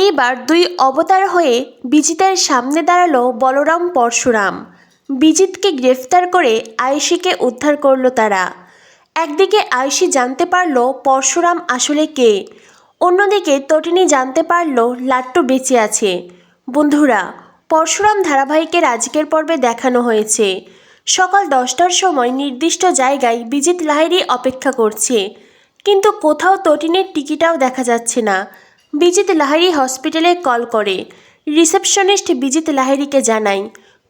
এইবার দুই অবতার হয়ে বিজিতের সামনে দাঁড়াল বলরাম পরশুরাম। বিজিতকে গ্রেফতার করে আয়েশিকে উদ্ধার করল তারা। একদিকে আয়েশি জানতে পারল পরশুরাম আসলে কে। অন্যদিকে তটিনী জানতে পারল লাট্টু বেঁচে আছে। বন্ধুরা, পরশুরাম ধারাবাহিকের আজকের পর্বে দেখানো হয়েছে। সকাল দশটার সময় নির্দিষ্ট জায়গায় বিজিত লাহিড়ী অপেক্ষা করছে। কিন্তু কোথাও তটিনের টিকিটাও দেখা যাচ্ছে না। বিজিত লাহিড়ী হসপিটালে কল করে। রিসেপশনিস্ট বিজিত লাহিড়ীকে জানায়,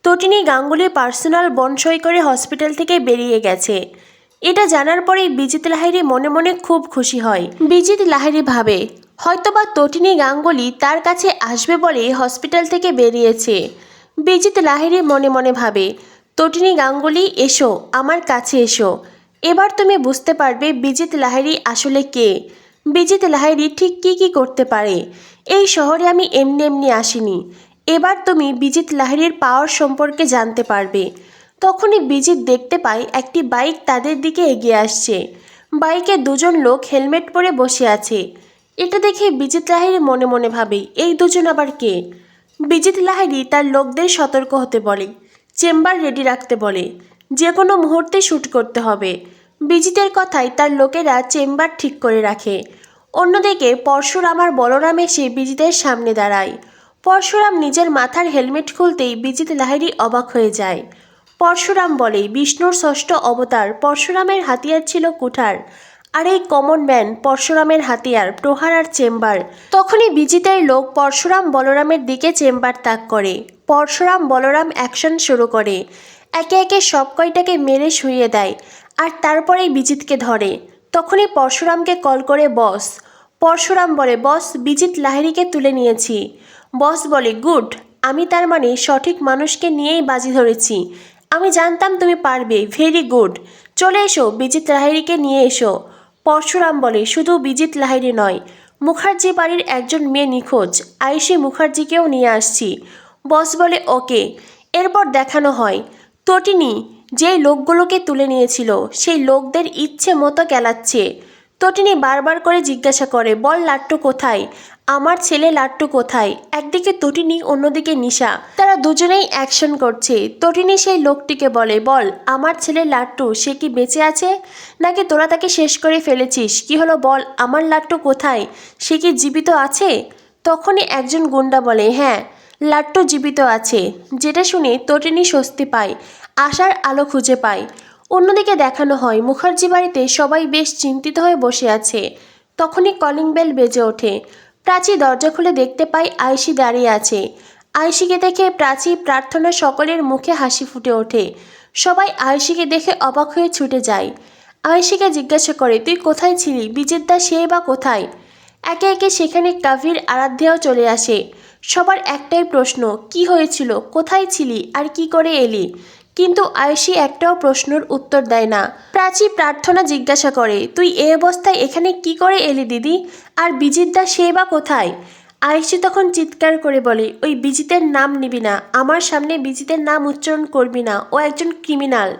তটিনী গাঙ্গুলি পার্সোনাল বনসই করে হসপিটাল থেকে বেরিয়ে গেছে। এটা জানার পরেই বিজিত লাহিড়ী মনে মনে খুব খুশি হয়। বিজিত লাহিড়ী ভাবে, হয়তোবা তটিনী গাঙ্গুলি তার কাছে আসবে বলে হসপিটাল থেকে বেরিয়েছে। বিজিত লাহিড়ী মনে মনে ভাবে, তটিনী গাঙ্গুলি, এসো, আমার কাছে এসো। এবার তুমি বুঝতে পারবে বিজিত লাহিড়ী আসলে কে। বিজিত লাহিড়ী ঠিক কী কী করতে পারে? এই শহরে আমি এমনি এমনি আসিনি। এবার তুমি বিজিত লাহিড়ীর পাওয়ার সম্পর্কে জানতে পারবে। তখনই বিজিত দেখতে পায় একটি বাইক তাদের দিকে এগিয়ে আসছে। বাইকে দুজন লোক হেলমেট পরে বসে আছে। এটা দেখে বিজিত লাহিড়ী মনে মনে ভাবে, এই দুজন আবার কে? বিজিত লাহিড়ী তার লোকদের সতর্ক হতে বলে, চেম্বার রেডি রাখতে বলে যে কোনো মুহূর্তে শ্যুট করতে হবে। বিজিতের কথায় তার লোকেরা চেম্বার ঠিক করে রাখে। অন্যদিকে পরশুরাম আর বলরাম এসে বিজিতের সামনে দাঁড়ায়। পরশুরাম নিজের মাথার হেলমেট খুলতেই বিজিত লাহিড়ী অবাক হয়ে যায়। পরশুরাম বলে, বিষ্ণুর ষষ্ঠ অবতার পরশুরামের হাতিয়ার ছিল কুঠার। আর এই কমন ম্যান পরশুরামের হাতিয়ার, প্রহার আর চেম্বার। তখনই বিজিতের লোক পরশুরাম, বলরামের দিকে চেম্বার তাক করে। পরশুরাম, বলরাম অ্যাকশন শুরু করে। একে একে সব কয়টাকে মেরে শুইয়ে দেয়। আর তারপরেই বিজিতকে ধরে। তখনই পরশুরামকে কল করে, বস। পরশুরাম বলে, বস, বিজিত লাহিড়ীকে তুলে নিয়েছি। বস বলে, গুড, আমি তার মানে সঠিক মানুষকে নিয়েই বাজি ধরেছি। আমি জানতাম তুমি পারবে, ভেরি গুড। চলে এসো, বিজিত লাহিড়ীকে নিয়ে এসো। পরশুরাম বলে, শুধু বিজিত লাহিড়ী নয়, মুখার্জি বাড়ির একজন মেয়ে নিখোঁজ, আয়ুষী মুখার্জিকেও নিয়ে আসছি। বস বলে, ওকে। এরপর দেখানো হয়, তটিনী যেই লোকগুলোকে তুলে নিয়েছিল, সেই লোকদের ইচ্ছে মতো গেলাচ্ছে তটিনী বারবার করে জিজ্ঞাসা করে, বল লাট্টু কোথায়? আমার ছেলে লাট্টু কোথায়? একদিকে তটিনী, অন্যদিকে নিশা। তারা দুজনেই অ্যাকশন করছে। তটিনী সেই লোকটিকে বলে, বল, আমার ছেলে লাট্টু, সে কি বেঁচে আছে? নাকি তোরা তাকে শেষ করে ফেলেছিস? কি হলো বল, আমার লাট্টু কোথায়? সে কি জীবিত আছে? তখনই একজন গুন্ডা বলে হ্যাঁ লাট্টু জীবিত আছে। যেটা শুনে তটিনী স্বস্তি পায়, আশার আলো খুঁজে পায়। অন্যদিকে দেখানো হয়, মুখার্জি বাড়িতে সবাই বেশ চিন্তিত হয়ে বসে আছে। তখনই কলিং বেল বেজে ওঠে। প্রাচী দরজা খুলে দেখতে পায় আয়সি দাঁড়িয়ে আছে। আয়সিকে দেখে প্রাচী প্রার্থনা সকলের মুখে হাসি ফুটে ওঠে। সবাই আয়সিকে দেখে অবাক হয়ে ছুটে যায়। আয়সিকে জিজ্ঞাসা করে, তুই কোথায় ছিলি? বিজেদ্দা সে বা কোথায়? একে একে সেখানে কাভির আরাধ্যাও চলে আসে। সবার একটাই প্রশ্ন, কি হয়েছিল? কোথায় ছিলি? আর কি করে এলি? কিন্তু আয়সি একটাও প্রশ্নের উত্তর দেয় না। প্রাচী প্রার্থনা জিজ্ঞাসা করে, তুই এ অবস্থায় এখানে কি করে এলি দিদি? আর বিজিতদা সে বা কোথায়? আয়সি তখন চিৎকার করে বলে, ওই বিজিতের নাম নিবি না। আমার সামনে বিজিতের নাম উচ্চারণ করবি না। ও একজন ক্রিমিনাল।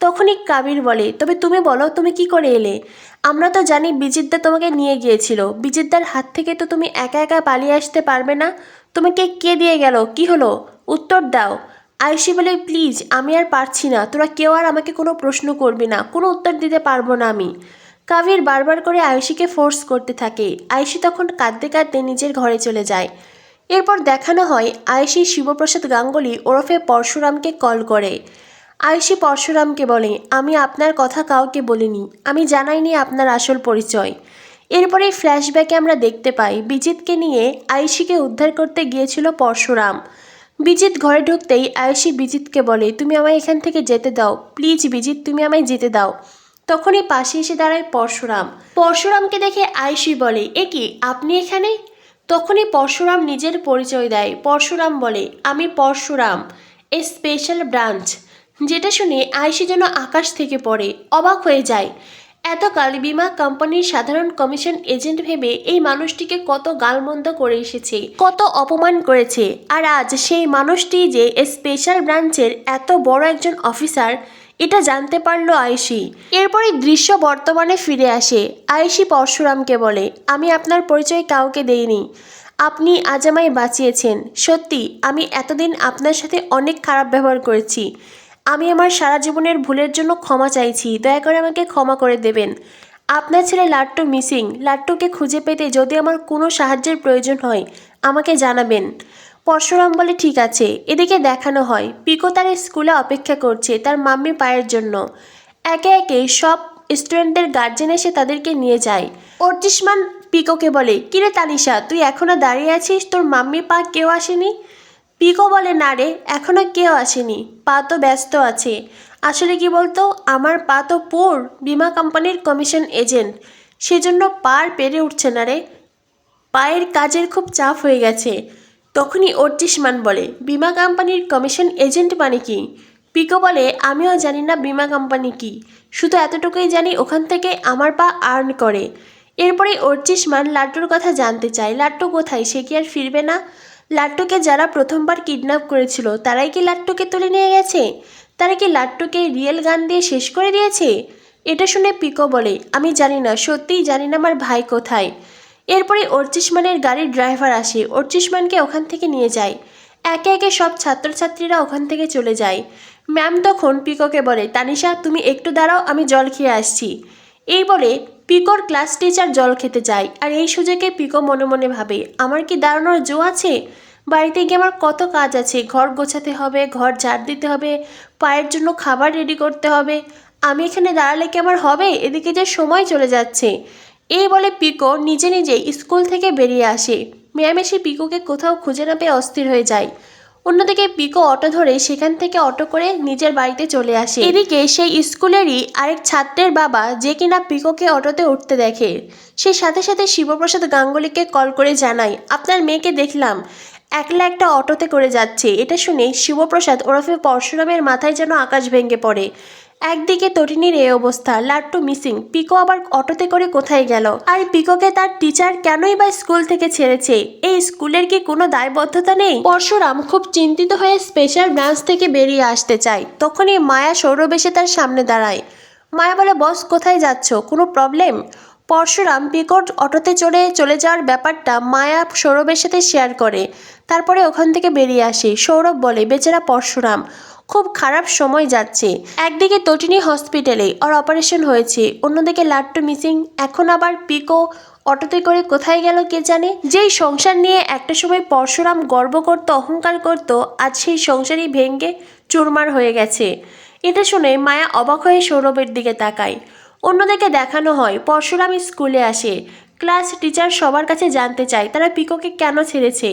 তখনই কাবির বলে, তবে তুমি বলো, তুমি কি করে এলে? আমরা তো জানি বিজিতদা তোমাকে নিয়ে গিয়েছিল। বিজিতদার হাত থেকে তো তুমি একা একা পালিয়ে আসতে পারবে না। তোমাকে কে দিয়ে গেল? কি হলো? উত্তর দাও। আয়ুষি বলে, প্লিজ, আমি আর পারছি না। তোরা কেউ আর আমাকে কোনো প্রশ্ন করবি না। কোনো উত্তর দিতে পারব না আমি। কাবির বারবার করে আয়ুষিকে ফোর্স করতে থাকে। আয়ুষি তখন কাঁদতে কাঁদতে নিজের ঘরে চলে যায়। এরপর দেখানো হয় আয়ুষি শিবপ্রসাদ গাঙ্গুলি ওরফে পরশুরামকে কল করে। আয়ুষি পরশুরামকে বলে, আমি আপনার কথা কাউকে বলিনি। আমি জানাইনি আপনার আসল পরিচয় এরপরে ফ্ল্যাশব্যাকে আমরা দেখতে পাই, বিজিতকে নিয়ে আয়ুষিকে উদ্ধার করতে গিয়েছিল পরশুরাম। বিজিত ঘরে ঢুকতেই আয়ুষি বিজিতকে বলে, তুমি আমায় এখান থেকে যেতে দাও। প্লিজ বিজিত, তুমি আমায় যেতে দাও তখনই পাশে এসে দাঁড়ায় পরশুরাম। পরশুরামকে দেখে আয়ুষি বলে, এ কি, আপনি এখানে তখনই পরশুরাম নিজের পরিচয় দেয়। পরশুরাম বলে, আমি পরশুরাম, এ স্পেশাল ব্রাঞ্চ যেটা শুনে আয়ুষি যেন আকাশ থেকে পড়ে, অবাক হয়ে যায়। এতকাল বিমা কোম্পানির সাধারণ কমিশন এজেন্ট ভেবে এই মানুষটিকে কত গালমন্দ করে এসেছে, কত অপমান করেছে। আর আজ সেই মানুষটি যে স্পেশাল ব্রাঞ্চের এত বড় একজন অফিসার, এটা জানতে পারল আয়েশি। এরপরে দৃশ্য বর্তমানে ফিরে আসে। আয়েশি পরশুরামকে বলে, আমি আপনার পরিচয় কাউকে দেইনি। আপনি আজ আমায় বাঁচিয়েছেন। সত্যি, আমি এতদিন আপনার সাথে অনেক খারাপ ব্যবহার করেছি। আমি আমার সারা জীবনের ভুলের জন্য ক্ষমা চাইছি, দয়া করে আমাকে ক্ষমা করে দেবেন। আপনার ছেলে লাট্টু মিসিং, লাট্টুকে খুঁজে পেতে যদি আমার কোনো সাহায্যের প্রয়োজন হয়, আমাকে জানাবেন। পরশুরাম বলে, ঠিক আছে। এদিকে দেখানো হয়, পিকো তার স্কুলে অপেক্ষা করছে তার মাম্মি পায়ের জন্য। একে একে সব স্টুডেন্টদের গার্জেন এসে তাদেরকে নিয়ে যায়। অর্চিসমান পিকোকে বলে, কিরে তানিশা, তুই এখনও দাঁড়িয়ে আছিস? তোর মাম্মি পা কেউ আসেনি? পিকো বলে, না রে এখনও কেউ আসেনি, পা তো ব্যস্ত আছে। আসলে কি বলতো, আমার পা তো পোর, বিমা কোম্পানির কমিশন এজেন্ট। সেজন্য পার পেরে উঠছে না রে। পায়ের কাজের খুব চাপ হয়ে গেছে। তখনই অর্চিসমান বলে, বিমা কোম্পানির কমিশন এজেন্ট মানে কি? পিকো বলে, আমিও জানি না বিমা কোম্পানি কি। শুধু এতটুকুই জানি ওখান থেকে আমার পা আর্ন করে। এরপরে অর্চিসমান লাট্টুর কথা জানতে চায় লাট্টু কোথায়? সে কি আর ফিরবে না? লাট্টুকে যারা প্রথমবার কিডন্যাপ করেছিল, তারাই কি লাট্টুকে তুলে নিয়ে গেছে? তারা কি লাট্টুকে রিয়েল গান দিয়ে শেষ করে দিয়েছে? এটা শুনে পিকো বলে, আমি জানি না, সত্যিই জানি না আমার ভাই কোথায়। এরপরে অর্চিসমানের গাড়ির ড্রাইভার আসে অর্চিসমানকে ওখান থেকে নিয়ে যায়। একে একে সব ছাত্রছাত্রীরা ওখান থেকে চলে যায়। ম্যাম তখন পিকোকে বলে, তানিশা, তুমি একটু দাঁড়াও, আমি জল খেয়ে আসছি। এই বলে পিকোর ক্লাস টিচার জল খেতে যায় আর এই সুযোগে পিকো মনে মনে ভাবে, আমার কি দাঁড়ানোর জো আছে? বাড়িতে গিয়ে আমার কত কাজ আছে, ঘর গোছাতে হবে, ঘর ঝাড় দিতে হবে, পায়ের জন্য খাবার রেডি করতে হবে, আমি এখানে দাঁড়ালে কি আমার হবে? এদিকে যে সময় চলে যাচ্ছে। এই বলে পিকো নিজে নিজে স্কুল থেকে বেরিয়ে আসে। ম্যাম এসে পিকোকে কোথাও খুঁজে না পেয়ে অস্থির হয়ে যায়। অন্যদিকে পিকো অটো ধরে সেখান থেকে অটো করে নিজের বাড়িতে চলে আসে। এদিকে সেই স্কুলেরই আরেক ছাত্রের বাবা, যে কিনা পিকোকে অটোতে উঠতে দেখে, সে সাথে সাথে শিবপ্রসাদ গাঙ্গুলিকে কল করে জানায়, আপনার মেয়েকে দেখলাম, একলা একটা অটোতে করে যাচ্ছে। এটা শুনে শিবপ্রসাদ ওরফে পরশুরামের মাথায় যেন আকাশ ভেঙে পড়ে। একদিকে তটিনীর এই অবস্থা, লাট্টু মিসিং, পিকো আবার অটোতে করে কোথায় গেল? আর পিকোকে তার টিচার কেনই বা স্কুল থেকে ছেড়েছে? এই স্কুলের কি কোনো দায়বদ্ধতা নেই? পরশুরাম খুব চিন্তিত হয়ে স্পেশাল ব্রাঞ্চ থেকে বেরিয়ে আসতে চায়। তখনই মায়া সৌরভ এসে তার সামনে দাঁড়ায়। মায়া বলে, বস, কোথায় যাচ্ছ? কোনো প্রবলেম পরশুরাম পিকট অটোতে চড়ে চলে যাওয়ার ব্যাপারটা মায়া সৌরভের সাথে শেয়ার করে। তারপরে ওখান থেকে বেরিয়ে আসে। সৌরভ বলে, বেচারা পরশুরাম খুব খারাপ সময় যাচ্ছে। একদিকে তটিনী হসপিটালে ওর অপারেশন হয়েছে, অন্যদিকে লাট্টু মিসিং, এখন আবার পিকো, অটোতে করে কোথায় গেল কে জানে? যেই সংসার নিয়ে একটা সময় পরশুরাম গর্ব করত, অহংকার করত, আজ সেই সংসারই ভেঙ্গে চুরমার হয়ে গেছে। এটা শুনে মায়া অবাক হয়ে সৌরভের দিকে তাকায়। অন্যদিকে দেখানো হয়, পরশুরাম স্কুলে আসে। ক্লাস টিচার সবার কাছে জানতে চায়, তারা পিকোকে কেন ছেড়েছে?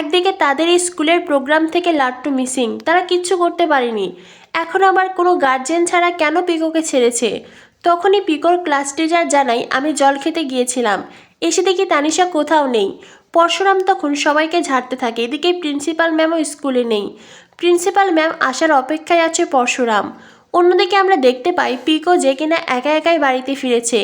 একদিকে তাদের এই স্কুলের প্রোগ্রাম থেকে লাট্টু মিসিং, তারা কিচ্ছু করতে পারেনি। এখন আবার কোনো গার্জেন ছাড়া কেন পিকোকে ছেড়েছে? তখনই পিকোর ক্লাস টিচার জানাই আমি জল খেতে গিয়েছিলাম। এসে দেখি তানিশা কোথাও নেই। পরশুরাম তখন সবাইকে ঝাড়তে থাকে। এদিকে প্রিন্সিপাল ম্যামও স্কুলে নেই। প্রিন্সিপাল ম্যাম আসার অপেক্ষায় আছে পরশুরাম। অন্যদিকে আমরা দেখতে পাই, পিকো যে কিনা একা একাই বাড়িতে ফিরেছে।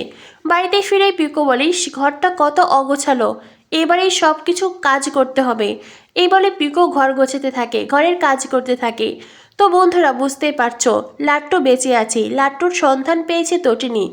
বাড়িতে ফিরে পিকো বলিস ঘরটা কত অগোছালো। এবারেই সব কিছু কাজ করতে হবে। এই বলে পিকো ঘর গোছাতে থাকে, ঘরের কাজ করতে থাকে। তো বন্ধুরা, বুঝতেই পারছ, লাট্টু বেঁচে আছে, লাট্টুর সন্ধান পেয়েছে তটিনী।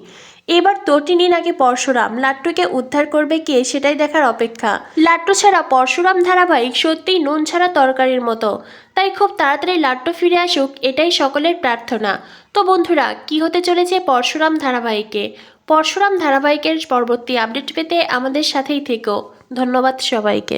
এবার তটিনী নাকি পরশুরাম, লাট্টুকে উদ্ধার করবে কে সেটাই দেখার অপেক্ষা। লাট্টু ছাড়া পরশুরাম ধারাবাহিক সত্যিই নুন ছাড়া তরকারির মতো। তাই খুব তাড়াতাড়ি লাট্টু ফিরে আসুক, এটাই সকলের প্রার্থনা। তো বন্ধুরা, কি হতে চলেছে পরশুরাম ধারাবাহিকে? পরশুরাম ধারাবাহিকের পরবর্তী আপডেট পেতে আমাদের সাথেই থেকো। ধন্যবাদ সবাইকে।